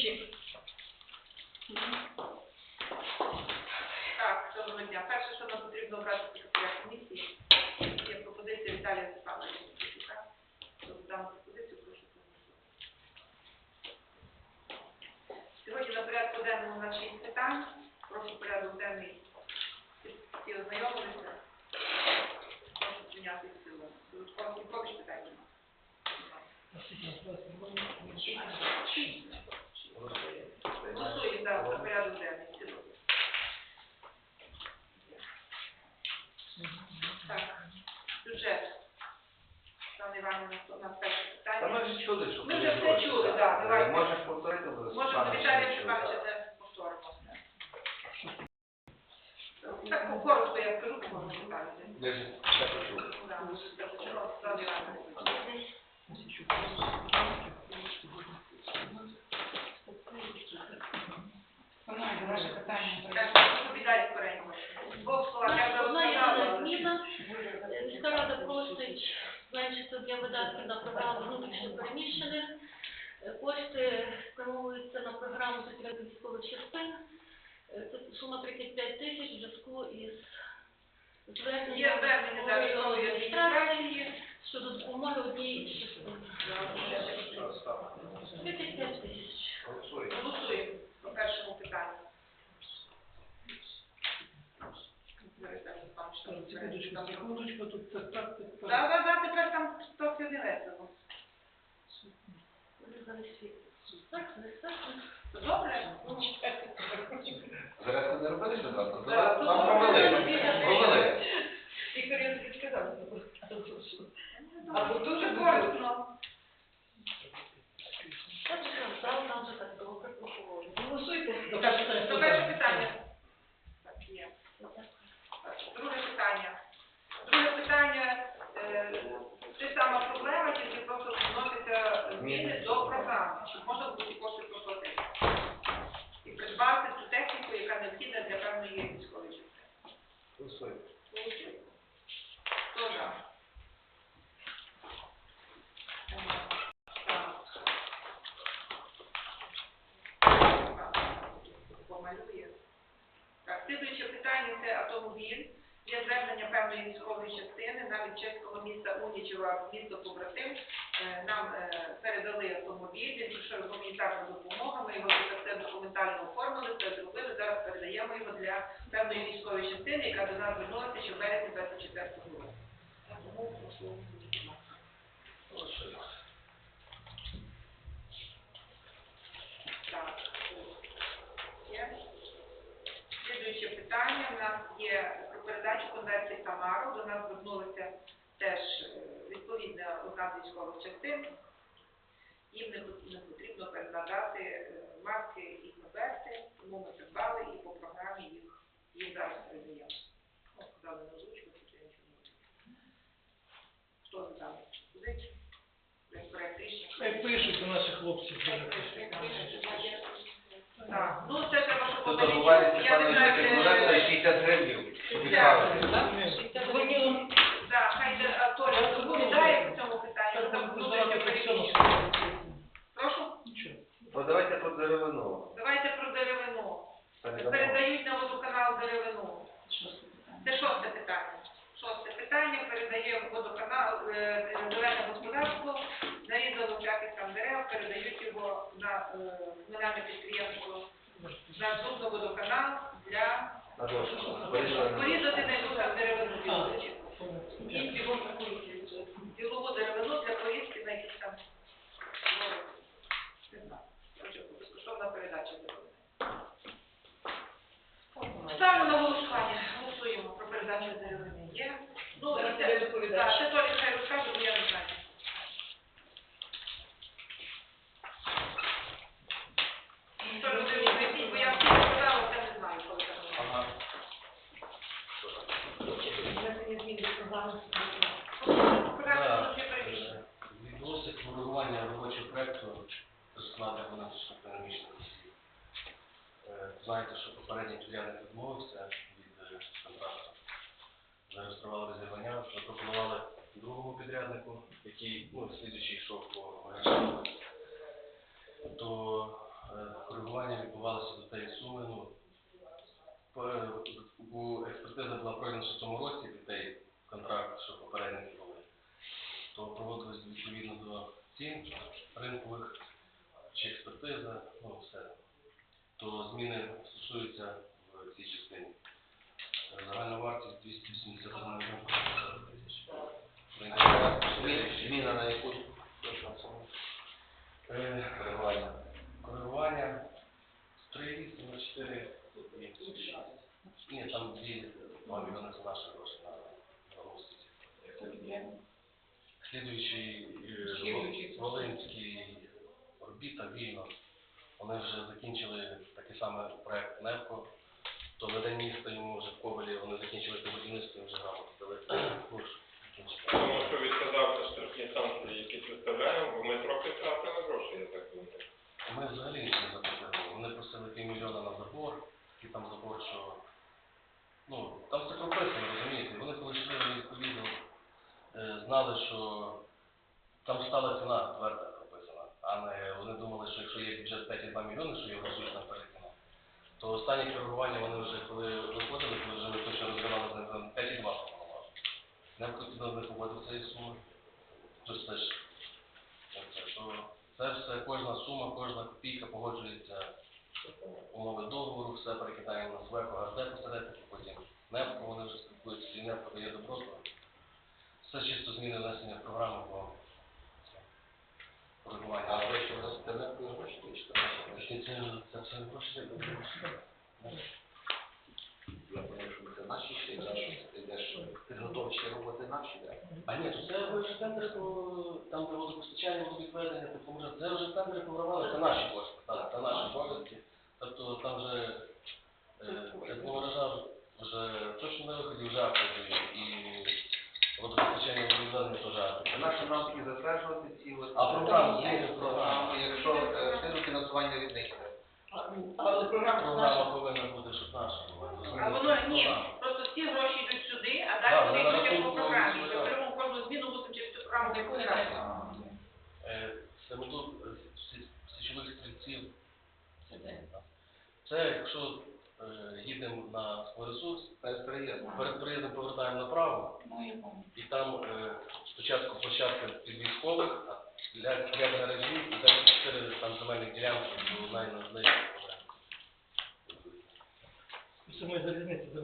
доповідачі. Так, доброго дня. Перше, що нам потрібно обрати секретаря комісії, є пропозиція Віталія Степановича дану пропозицію прошу. Сьогодні на порядку денному у нас шість питань. Прошу порядок денний всі ознайомилися. Прошу прийняти в цілому. Додатково кількох питань немає. Голосуємо за за порядок денний в цілому. Так, бюджет. Пане Івановна, у нас перше Та питання. ми вже чули, що Ми вже все гроші, чули, так. давайте. Можеш повторити, Може, повторимо. Так, коротко я скажу. Ми все почули. Пане. Пане, ваше питання. Так, доповідає скоренько. Двох словах, я вже Одна єдина розказала. зміна. Е, Міська рада просить зменшити об'єм видатків на програму внутрішньо переміщених. Е, Кошти спрямовуються на програму закритих військових частин. Е, Це сума 35 тисяч в зв'язку із Є зверненням звернення голови військової адміністрації. щодо допомоги одній із частин. 35 тисяч. Голосуємо. Голосуємо по першому питанню. Зараз я там що Секундочку, секундочку, тут так, так, так, Да, так. да, да, тепер там. Так, так. Добре? Зараз ви не робили що завтра? Вам ну, провели. Провели. Ігор, я тобі сказав. Або дуже корисно. Так, так, там вже так добре проховували. Голосуйте. То перше питання. Так, є. Так, Друге питання. Друге питання, е, сама проблема, тільки просто вносяться зміни до програми, щоб можна було ці кошти проплатити. І придбати ту техніку, яка необхідна для певної військової частини. Голосуємо. Голосуємо. Хто за? Помалює. Так, слідуюче питання це автомобіль. Є звернення певної військової частини, навіть чеського міста Унічева, місто побратим. Е, Нам е, передали автомобіль, він прийшов гуманітарна допомога, ми його це все документально оформили, все зробили, зараз передаємо його для певної військової частини, яка до нас звернулася ще в березні 24 року. Тому прошу. Голосуємо. Так. Є. Слідуюче питання. У нас є про конверсії Тамару. До нас звернулися теж е, відповідна одна з військових частин. Їм не потрібно передати е, маски і конверти, тому ми придбали і по програмі їх, їх зараз передаємо. Ну, сказали на озвучку, що я нічого не буду. Хто за дану пропозицію? Як пишуть у наших хлопців. Так, ну це треба, щоб я не знаю, де- кулак 60 гривень. Відправили. Так, хай де Толя доповідає по цьому питанню, там внутрішньо переміщено. Прошу, Нічого. Ну давайте про деревину. давайте про деревину. Передамо. Передають на водоканал деревину. Це шосте питання. Шосте питання передає водоканал е, зелене господарство, нарізало всяких там дерев, передають його на е, комунальне підприємство на судно водоканал для порізати дошку. на яку там деревину. І цілу деревину для поїздки на якісь там ну, не знаю. Коротше, безкоштовна передача деревини. Ставимо на голосування. Голосуємо про передачу деревини. Є. Ну, і це, так, ще Толі хай розкаже, бо я не знаю. Толі, ти мені поясніть, бо я всі сказала, це не знаю, коли це було. Ага. Відбулося формування робочого проекту до складу економічно переміщених осіб. Е, Знаєте, що попередній підрядник відмовився від е, контракту. Зареєстрували розірвання, запропонували другому підряднику, який ну, слідуючий йшов по мережі. То е, коригування відбувалося до тієї суми. Ну, експертиза була пройдена в цьому році під той контракт, що попередники були. То проводилось відповідно до цін ринкових чи експертиза, ну все. То зміни стосуються в цій частині. Загальна вартість 281 мільйон 50 тисяч. Зміна на яку? Е, Коригування. Коригування з 3,8 на 4. Ні, там 2 мільйони це наші гроші Росії. Слідуючий е, Слідуючий. Волинський орбіта вільно. Вони вже закінчили такий самий проект НЕПКО. То веде місто йому вже в Ковалі, вони закінчили те будівництво і вже грамоту дали. Курс. Тому що відказався штрафні санкції, які виставляємо, бо ми трохи втратили гроші, я так думаю. Ми взагалі нічого не заплатили. Вони просили півмільйона на забор, який там забор, що. Ну, там все прописано, розумієте. Вони коли йшли відповідно, е, знали, що там стала ціна тверда прописана, а не вони думали, що якщо є бюджет 5,2 мільйони, що його штучно перекинули, то останнє коригування вони вже коли виходили, коли вже ми точно розривали з ними 5,2 пропонували. Не потрібно не погодив цієї суми. Тобто це все, кожна сума, кожна копійка погоджується умови договору, все перекидаємо на СВЕКО, ГРД посередники, потім НЕПКО, вони вже спілкуються, і НЕПКО дає добро, все чисто зміни внесення в програму по А гроші у нас інтернет гроші, чи що наші? Це, це все гроші, це гроші. Я думаю, що це наші ще зараз йдеш підготовчі роботи наші, так? А ні, то це ж тендери, по- там де водопостачання, водовідведення, тобто може, це вже тендери програвали, це наші кошти, так, це наші кошти. Тобто там вже е, тепломережа вже точно на виході вже актові і водопостачання водовідведення теж актові. А наші нам таки затверджувати ці от... А програму, Є є програму, якщо е, встигнуть фінансування від них. йде. Програма Програма наша. повинна бути, щоб наша була. А воно ні, просто всі гроші йдуть сюди, а далі вони йдуть по програмі. Ми беремо кожну зміну, мусимо через цю програму програмі. Е, Саме тут е, сі- січових стрільців. Це якщо е, їдемо на ресурс, Перед приїздом. перед приїздом повертаємо направо, і там спочатку площадка під військових, а для, для гаражів, і далі чотири там земельних ділянки, то найнадзвичайно. Самої залізниці де